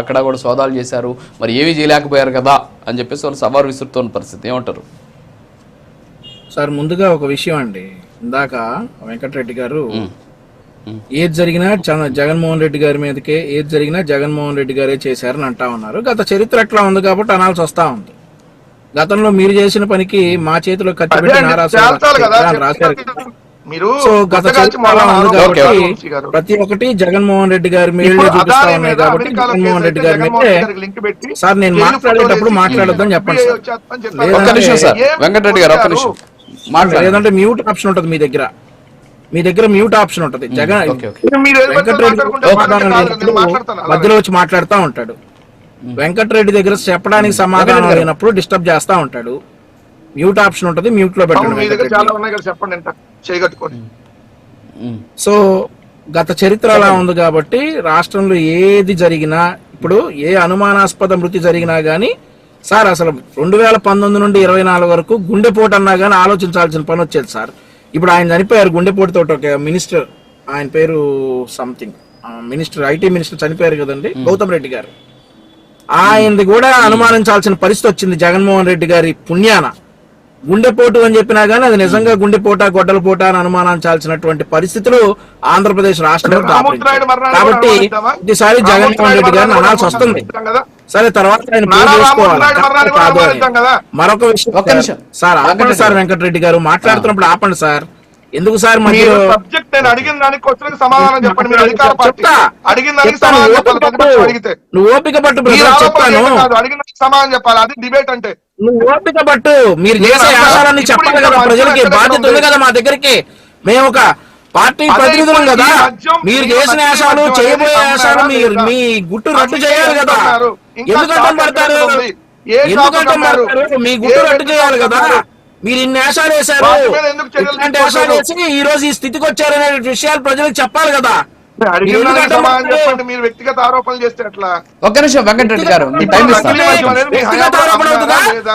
అక్కడ కూడా సోదాలు చేశారు. మరి ఏమీ చేయలేకపోయారు కదా అని చెప్పేసి వాళ్ళు సవారు విసురుతున్న పరిస్థితి ఏమంటారు? సార్ ముందుగా ఒక విషయం అండి. ఇందాక వెంకటరెడ్డి గారు ఏది జరిగినా జగన్మోహన్ రెడ్డి గారి మీదకే ఏది జరిగినా జగన్మోహన్ రెడ్డి గారే చేశారని అంటా ఉన్నారు. గత చరిత్ర అట్లా ఉంది కాబట్టి అనాల్సి వస్తా ఉంది. గతంలో మీరు చేసిన పనికి మా చేతిలో ఖర్చు పెట్టి రాశారు కదా. మీరు. ప్రతి ఒక్కటి జగన్మోహన్ రెడ్డి గారి మీద ఇప్పుడు చూపిస్తా ఉన్నాయి కాబట్టి జగన్మోహన్ రెడ్డి గారి మీదే రెడ్డి గారికి లింక్ పెట్టి సార్ నేను మాట్లాడేటప్పుడు మాట్లాడొద్దని చెప్పండి సార్. ఒక్క నిమిషం వెంకటరెడ్డి గారు ఒక్క? నిమిషం. లేదంటే మ్యూట్ ఆప్షన్ ఉంటది మీ దగ్గర. మీ దగ్గర మ్యూట్ ఆప్షన్ ఉంటది. Jagan okay okay. మీరు ఏదో వెంకటరెడ్డి. మధ్యలో వచ్చి మాట్లాడుతూ ఉంటాడు. వెంకటరెడ్డి దగ్గర చెప్పడానికి సమాధానం లేనప్పుడు డిస్టర్బ్ చేస్తా ఉంటాడు. మ్యూట్ ఆప్షన్ ఉంటది మ్యూట్లో పెట్టండి చేయగట్టుకోండి. సో గత చరిత్ర అలా ఉంది కాబట్టి రాష్ట్రంలో ఏది జరిగినా ఇప్పుడు ఏ అనుమానాస్పద మృతి జరిగినా గానీ సార్ అసలు రెండు వేల పంతొమ్మిది నుండి ఇరవై నాలుగు వరకు గుండెపోటు అన్నా గానీ ఆలోచించాల్సిన పని వచ్చేది సార్. ఇప్పుడు ఆయన చనిపోయారు గుండెపోటుతో ఒక మినిస్టర్ ఆయన పేరు సంథింగ్ మినిస్టర్ ఐటీ మినిస్టర్ చనిపోయారు కదండి గౌతమ్ రెడ్డి గారు. ఆయనది కూడా అనుమానించాల్సిన పరిస్థితి వచ్చింది జగన్మోహన్ రెడ్డి గారి పుణ్యాన. గుండెపోటు అని చెప్పినా గానీ అది నిజంగా గుండెపోట గొడ్డలపోట అని అనుమానించాల్సినటువంటి పరిస్థితులు ఆంధ్రప్రదేశ్ రాష్ట్రంలో కాబట్టి? ఈసారి జగన్మోహన్ రెడ్డి గారిని అనాల్సి వస్తుంది? సరే తర్వాత ఆయన చేసుకోవాలి కాదు? మరొక విషయం సార్. ఆపండి వెంకటరెడ్డి సార్ గారు. వెంకటరెడ్డి గారు మాట్లాడుతున్నప్పుడు ఆపండి సార్ ఎందుకు సార్ మీరు మధ్యలో సబ్జెక్ట్ నేను అడిగిన దానికి క్వశ్చన్ సమాధానం చెప్పండి మీరు అధికార పార్టీ చెప్తా. అడిగిన దానికి చెప్తా, సమాధానం నువ్వు చెప్పాలి ఓపిక పట్టు. అడిగితే నువ్వు ఓపిక చెప్తాను అడిగిన సమాధానం చెప్పాలి అది డిబేట్ అంటే నువ్వు ఓపిక పట్టు మీరు చేసే ఇప్పుడు చెప్పాలి కదా ప్రజలకి బాధ్యత ఉంది? కదా మా దగ్గరికి మేము ఒక పార్టీ ప్రతినిధులం కదా మీరు చేసిన ఆశాలు చేయబోయే ఆశాలు మీ లేదా? మీ గుట్టు అందుకే చేయాలి కదా ఎందుకన్నారు? ఇంకా ఎందుకు స్టాక్ అడ్డం పడతారు ఎక్కడ ఉంది? ఏ ఎందుకు షాపులు అడ్డం అమ్మారు? పడతారు మీ గుట్టు రట్టు చేయాలి కదా? మీరు ఇన్ని ఆశాలు వేశారు ఇట్లాంటి ఆశాలు వేసి? ఈ రోజు ఈ స్థితికి వచ్చారనే విషయాలు ప్రజలకు చెప్పాలి కదా మీరు వ్యక్తిగత ఆరోపణలు చేస్తే ఎట్లా ఒక్క నిమిషం వెంకటరెడ్డి గారు మీ టైం ఇస్తాను వ్యక్తిగత ఆరోపణ?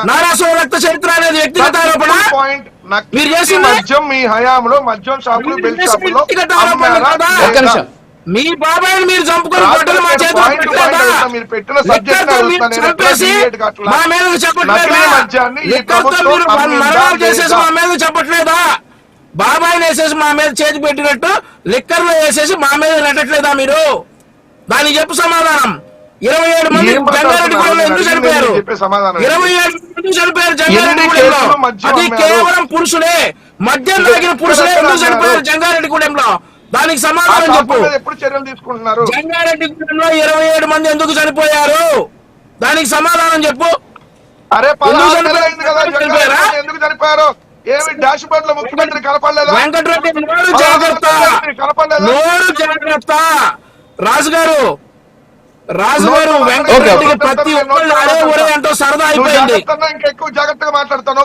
నారాసు రక్త చరిత్ర అనేది వ్యక్తిగత ఆరోపణ పాయింట్ మీరు? మద్యం మీ హయాంలో మద్యం షాపులు బెల్ట్? ఒక్క? నిమిషం మీ బాబాయ్ని మీరు చంపుకొని గొడ్డలు మా చేతిలో మీరు పెట్టిన సబ్జెక్ట్ చంపేసి? మా మీద చెప్పట్లేదా? మా మీద బాబాయ్ని వేసేసి మా మీద చేతి పెట్టినట్టు లిక్కర్లో వేసేసి మా మీద నెట్టట్లేదా మీరు? దానికి చెప్పు సమాధానం. ఇరవై ఏడు మంది జంగారెడ్డి? గూడెంలో ఎందుకు చనిపోయారు? ఇరవై ఏడు మంది చనిపోయారు జంగారెడ్డి గూడెంలో? అది? కేవలం పురుషులే. మద్యం తాగిన పురుషులే ఎందుకు చనిపోయారు? జంగారెడ్డి గూడెంలో? దానికి సమాధానం చెప్పు. ఎప్పుడు చర్యలు తీసుకుంటున్నారు? జంగారెడ్డి గూడెంలో ఇరవై ఏడు మంది ఎందుకు చనిపోయారు? దానికి సమాధానం చెప్పు. అరే ఎందుకు చనిపోయారు? ఏమి డాష్ బోర్డ్లో ముఖ్యమంత్రి కలపలేదా వెంకటరెడ్డి నోరు జాగ్రత్త. నోరు జాగ్రత్త. రాజు గారు రాజు గారు వెంకటరెడ్డికి ప్రతి ఒక్కళ్ళు అరే ఒరే అంటూ సరదా అయిపోయింది. జాగ్రత్త అన్నా ఇంకా ఎక్కువ జాగ్రత్తగా మాట్లాడతాను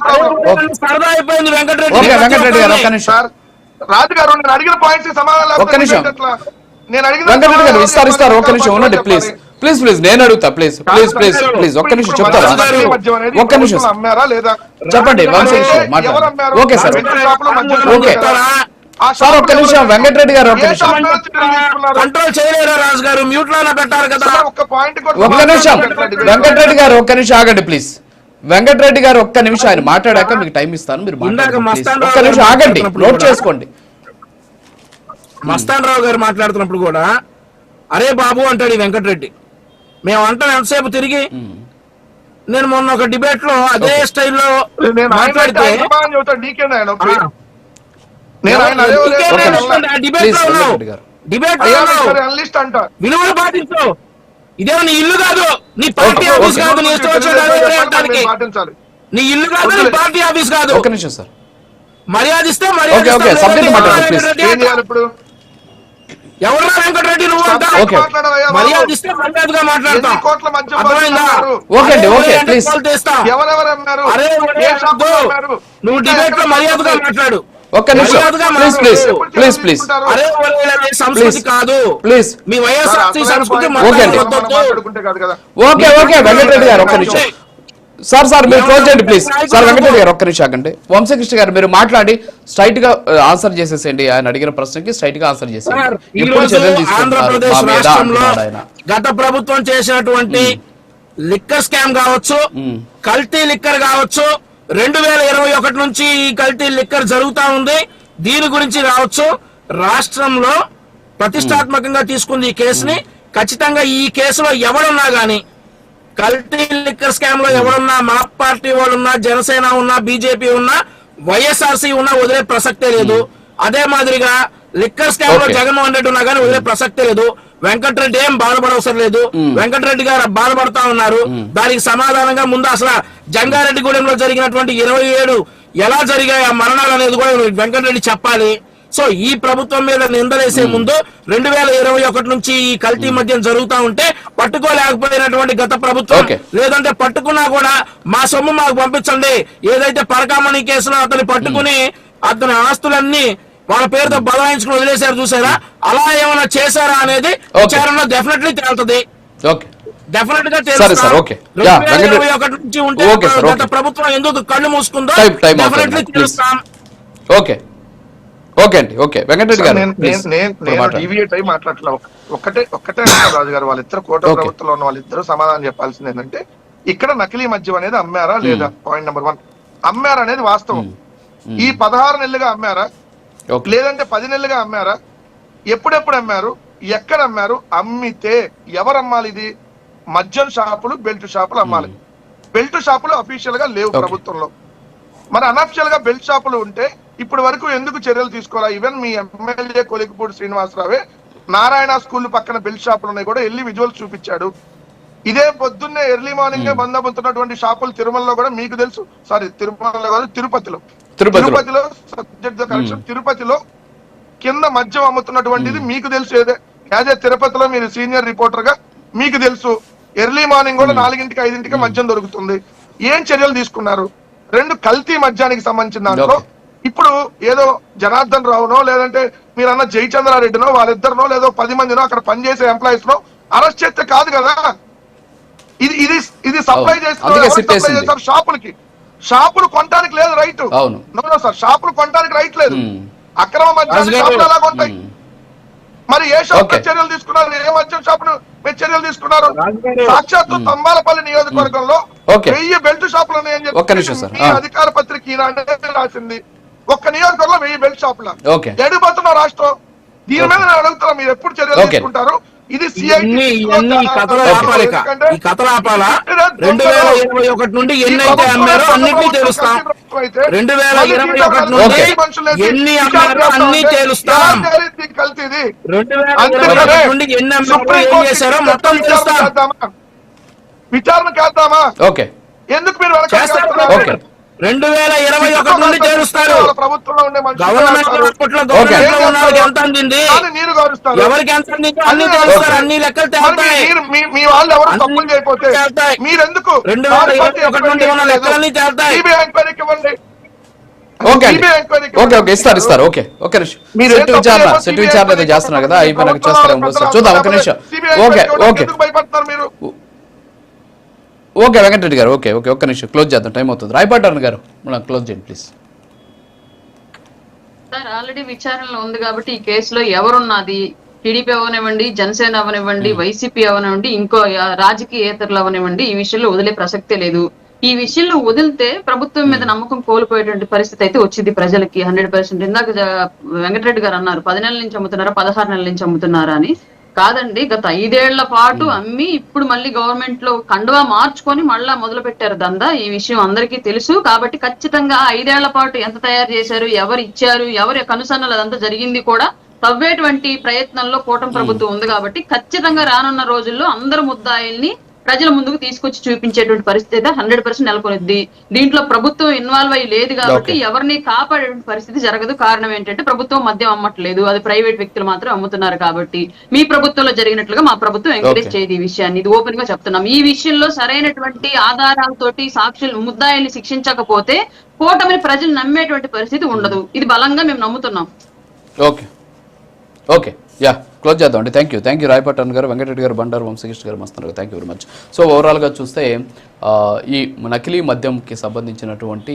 సరదా అయిపోయింది వెంకటరెడ్డి. ఓకే వెంకటరెడ్డి గారు ఒక్క నిమిషం. సార్ రాజు గారు నేను అడిగిన పాయింట్స్ సమాధానం లేకపోతే ఒక్క నిమిషం. నేను అడిగిన వెంకటరెడ్డి గారు ఇస్తారు ఇస్తారు ఒక్క నిమిషం ఉండండి ప్లీజ్. ప్లీజ్ ప్లీజ్ నేను అడుగుతా ప్లీజ్ ప్లీజ్ ప్లీజ్ ప్లీజ్ ఒక్క నిమిషం చెప్తారా ఒక్క నిమిషం. ప్రభుత్వం అమ్మారా లేదా? చెప్పండి? Okay sir okay. సార్, ఒక్క నిమిషం? వెంకటరెడ్డి గారు, ఒక్క నిమిషం. కంట్రోల్ చేయలేరా రాజు గారు మ్యూట్లోనే పెట్టారు కదా. ఒక్క పాయింట్ కూడా ఒక్క నిమిషం. వెంకటరెడ్డి గారు. ఒక్క నిమిషం ఆగండి ప్లీజ్ వెంకటరెడ్డి గారు ఒక్క నిమిషం ఆయన మాట్లాడాక మీకు టైం ఇస్తాను మీరు ఒక్క నిమిషం ఆగండి నోట్ కూడా- చేసుకోండి. మస్తాన్ రావు గారు మాట్లాడుతున్నప్పుడు కూడా అరే బాబు అంటాడు ఈ వెంకటరెడ్డి. మేము అంటాం ఎంతసేపు తిరిగి? నేను మొన్న ఒక డిబేట్లో అదే స్టైల్లో మాట్లాడితే డిబేట్ విలువలు పాటించు ఇదేమో నీ ఇల్లు కాదు. నీ పార్టీ ఆఫీస్. కాదు నీ ఇష్టం నీ ఇల్లు కాదు నీ. పార్టీ ఆఫీస్ కాదు. ఒక్క నిమిషం సార్. మర్యాద ఇస్తే మర్యాద ఓకే, ఓకే, ఇస్తాం, subject లేదంటే మాట్లాడండి, ఎవరు. వెంకటరెడ్డి నువ్వు మర్యాదగా మాట్లాడతాం? ఓకే అండి, ఓకే? నువ్వు డిబేట్లో? మాట్లాడు. ఒక్క నిమిషం. ప్లీజ్. ప్లీజ్ ప్లీజ్ ప్లీజ్ సంస్కృతి. కాదు. ప్లీజ్ మీ సంస్కృతి అండి. ఓకే ఓకే వెంకటరెడ్డి గారు ఒక్క నిమిషం. సార్ సార్ మీరు క్లోజ్ చేయండి ప్లీజ్. సార్ వెంకటరెడ్డి. గారు ఒక్క నిమిషం ఆగండి. వంశకృష్ణ గారు మీరు మాట్లాడి స్ట్రైట్గా ఆన్సర్ చేసేసేయండి. ఆయన అడిగిన ప్రశ్నకి స్ట్రైట్గా ఆన్సర్ సార్ చేసేయండి గత ప్రభుత్వం చేసినటువంటి లిక్కర్ స్కామ్ కావచ్చు కల్తీ లిక్కర్ కావచ్చు రెండు వేల ఇరవై ఒకటి నుంచి ఈ కల్తీ లిక్కర్ జరుగుతా ఉంది. దీని గురించి కావచ్చు రాష్ట్రంలో ప్రతిష్టాత్మకంగా తీసుకుంది ఈ కేసుని. ఖచ్చితంగా ఈ కేసులో ఎవరున్నా గాని కల్తీ లిక్కర్ స్కామ్లో ఎవరున్నా మా పార్టీ వాళ్ళు ఉన్నా జనసేన ఉన్నా బీజేపీ ఉన్నా వైఎస్ఆర్సీ ఉన్నా వదిలే ప్రసక్తే లేదు. అదే మాదిరిగా లిక్కర్ స్కామ్లో. జగన్మోహన్ రెడ్డి ఉన్నా కానీ వదిలే ప్రసక్తే లేదు. వెంకటరెడ్డి ఏం బాధపడవసరం లేదు. వెంకటరెడ్డి గారు బాధపడతా ఉన్నారు. దానికి సమాధానంగా ముందు అసలు జంగారెడ్డిగూడెంలో జరిగినటువంటి ఇరవై ఏడు ఎలా జరిగాయి ఆ మరణాలు అనేది కూడా వెంకటరెడ్డి చెప్పాలి. సో ఈ ప్రభుత్వం మీద నిందలేసే ముందు రెండు వేల ఇరవై ఒకటి నుంచి ఈ కల్తీ మద్యం జరుగుతా ఉంటే పట్టుకోలేకపోయినటువంటి గత ప్రభుత్వం. లేదంటే పట్టుకున్నా కూడా మా సొమ్ము మాకు పంపించండి. ఏదైతే పరకామణి కేసులో అతన్ని పట్టుకుని అతని ఆస్తులన్నీ వాళ్ళ పేరుతో బదలాయించుకుని వదిలేశారు చూసారా? అలా ఏమైనా చేశారా అనేది. విచారణలో డెఫినెట్లీ తేలుతుంది. ఓకే డెఫినెట్గా ఇరవై ఒకటి నుంచి ఉంటే గత. ప్రభుత్వం ఎందుకు కళ్ళు మూసుకుందో డెఫినెట్లీ. తెలుస్తాం. ఓకే ఓకే అండి ఓకే. వెంకటరెడ్డి గారు నేను. డివియేట్ అయి మాట్లాడలే ఒక్కటే రాజు గారు వాళ్ళిద్దరు కోట. ప్రభుత్వంలో ఉన్న వాళ్ళిద్దరు సమాధానం చెప్పాల్సింది ఏంటంటే ఇక్కడ నకిలీ మద్యం అనేది అమ్మారా లేదా? పాయింట్ నెంబర్ వన్ అమ్మారా అనేది వాస్తవం. ఈ పదహారు నెలలుగా అమ్మారా? లేదంటే పది నెలలుగా అమ్మారా? ఎప్పుడెప్పుడు అమ్మారు? ఎక్కడ అమ్మారు? అమ్మితే ఎవరు అమ్మాలి ఇది? మద్యం షాపులు బెల్ట్ షాపులు అమ్మాలి. బెల్ట్ షాపులు అఫీషియల్గా లేవు. ప్రభుత్వంలో. మరి అనఫిషియల్గా బెల్ట్ షాపులు ఉంటే ఇప్పటి వరకు ఎందుకు చర్యలు తీసుకోవాలా? ఈవెన్ మీ ఎమ్మెల్యే కొలికిపూడి శ్రీనివాసరావే నారాయణ స్కూల్ పక్కన బెల్ట్ షాపులు ఉన్నాయి కూడా వెళ్ళి విజువల్స్ చూపించాడు. ఇదే పొద్దున్నే ఎర్లీ మార్నింగ్ బందబుతున్నటువంటి షాపులు తిరుమలలో కూడా మీకు తెలుసు. సారీ తిరుమలలో కాదు తిరుపతిలో. తిరుపతిలో. తిరుపతిలో సబ్జెక్ట్ కరెక్షన్ తిరుపతిలో కింద మద్యం అమ్ముతున్నటువంటిది మీకు తెలుసు ఏదే. యాజ్ ఏ తిరుపతిలో మీరు సీనియర్ రిపోర్టర్గా మీకు తెలుసు. ఎర్లీ మార్నింగ్ కూడా నాలుగింటికి ఐదింటికి మద్యం దొరుకుతుంది. ఏం చర్యలు తీసుకున్నారు? రెండు కల్తీ మద్యానికి సంబంధించిన దాంట్లో. ఇప్పుడు ఏదో జనార్దన్ రావునో లేదంటే మీరన్న జయచంద్రారెడ్డినో వాళ్ళిద్దరినో లేదో పది మందినో అక్కడ పనిచేసే ఎంప్లాయీస్ నో అరెస్ట్ చేస్తే కాదు కదా ఇది ఇది ఇది సప్లై. చేస్తారు షాపులకి షాపులు కొనడానికి లేదు రైట్ అవును. నో సార్ షాపులు కొనడానికి రైట్ లేదు. అక్రమ మద్యం షాపులు ఎలా కొంటాయి. మరి ఏ షాప్. చర్యలు తీసుకున్నారు ఏ మద్యం షాపును చర్యలు తీసుకున్నారు. సాక్షాత్తు తంబాలపల్లి నియోజకవర్గంలో. వెయ్యి బెల్ట్ షాపులు ఉన్నాయని ఒక్క నిమిషం సార్. మీ ఆ. అధికార పత్రిక ఈనాడే రాసింది ఒక్క నియోజకవర్గంలో వెయ్యి బెల్ట్ షాపుల. ఎడిపోతున్న రాష్ట్రం. దీని మీద నేను అడుగుతున్నా మీరు ఎప్పుడు చర్యలు. తీసుకుంటారు? ఇది కథలు ఆపాలి రెండు వేల ఇరవై ఒకటి నుండి ఎన్ని అయితే అమ్మారో అన్నిటినీ తెలుస్తాం. రెండు వేల ఇరవై ఒకటి నుండి ఎన్ని అమ్మారో అన్ని తేలుస్తాం. కల్తీది రెండు వేల ఇరవై ఒకటి నుండి ఎన్ని అమ్మారో ఏం చేశారో మొత్తం తెలుస్తాం. విచారణ చేద్దామా? ఓకే. ఎందుకు మీరు? ఓకే. రెండు వేల ఇరవై ఒకటి నుండి మనుషులు గవర్నమెంట్. హాస్పిటల్. గవర్నమెంట్ ఎంత అందింది? ఎవరికి ఎంత అందిందో అన్ని తెలుస్తారు అన్ని లెక్కలు తేలుతాయి. మీ- మీ వాళ్ళు ఎవరు అన్ని తప్పులు చేయకపోతే తేలుతాయి. మీరెందుకు? రెండు వేల ఇరవై ఒకటి నుండి ఉన్న లెక్కలన్నీ తేలుతాయి. Okay okay okay. ఇస్తారు ఇస్తారు. ఓకే నిమిషం. మీరు సెట్ విచారణ సెట్ విచారణ చేస్తున్నారు కదా చూద్దాం ఒక నిమిషం. Okay okay. ఎందుకు భయపడతారు మీరు? ఓకే వెంకటరెడ్డి గారు ఓకే ఓకే ఒక్క నిమిషం క్లోజ్ చేద్దాం టైం అవుతుంది. రాయపాటారు గారు మనం క్లోజ్ చేయండి ప్లీజ్ సార్ ఆల్రెడీ విచారణలో ఉంది కాబట్టి ఈ కేసులో ఎవరున్నది? టీడీపీ అవనివ్వండి జనసేన అవనివ్వండి వైసీపీ అవనివ్వండి ఇంకో రాజకీయేతరులు అవనివ్వండి ఈ విషయంలో వదిలే ప్రసక్తే లేదు. ఈ విషయంలో వదిలితే ప్రభుత్వం మీద నమ్మకం కోల్పోయేటువంటి పరిస్థితి అయితే వచ్చింది ప్రజలకి. Hundred percent. ఇందాక వెంకటరెడ్డి గారు అన్నారు పది నెలల నుంచి అమ్ముతున్నారా పదహారు నెలల నుంచి అమ్ముతున్నారా అని. కాదండి గత ఐదేళ్ళ పాటు అమ్మి ఇప్పుడు మళ్ళీ గవర్నమెంట్లో కండువా మార్చుకొని మళ్ళా మొదలు పెట్టారు దందా. ఈ విషయం అందరికీ తెలుసు. కాబట్టి ఖచ్చితంగా ఐదేళ్ళ పాటు ఎంత తయారు చేశారు ఎవరు ఇచ్చారు ఎవరి కనుసన్నలు అదంతా జరిగింది కూడా తవ్వేటువంటి ప్రయత్నంలో కూటమి ప్రభుత్వం ఉంది కాబట్టి ఖచ్చితంగా రానున్న రోజుల్లో అందరు ముద్దాయిల్ని ప్రజల ముందుకు తీసుకొచ్చి చూపించేటువంటి పరిస్థితి హండ్రెడ్ పర్సెంట్ నెలకొనిద్ది దీంట్లో ప్రభుత్వం ఇన్వాల్వ్ అయ్యి లేదు కాబట్టి. ఎవరిని కాపాడేటువంటి పరిస్థితి జరగదు. కారణం ఏంటంటే ప్రభుత్వం మద్యం అమ్మట్లేదు. అది ప్రైవేట్ వ్యక్తులు మాత్రం అమ్ముతున్నారు కాబట్టి మీ ప్రభుత్వంలో జరిగినట్లుగా మా ప్రభుత్వం ఎంకరేజ్. చేయదు ఈ విషయాన్ని. ఇది ఓపెన్గా చెప్తున్నాం. ఈ విషయంలో సరైనటువంటి ఆధారాలతోటి సాక్షులు ముద్దాయిల్ని శిక్షించకపోతే కూటమిని ప్రజలు నమ్మేటువంటి పరిస్థితి ఉండదు. ఇది బలంగా మేము నమ్ముతున్నాం. ఓకే. ఓకే. యా. క్లోజ్ చేద్దాం అండి. Thank you thank you Rayapattan గారు వెంకటరెడ్డి గారు బండారు వంశకృష్ణ గారు మస్తున్నారు గారు thank you very much so ఓవరాల్గా చూస్తే ఈ నకిలీ మద్యంకి సంబంధించినటువంటి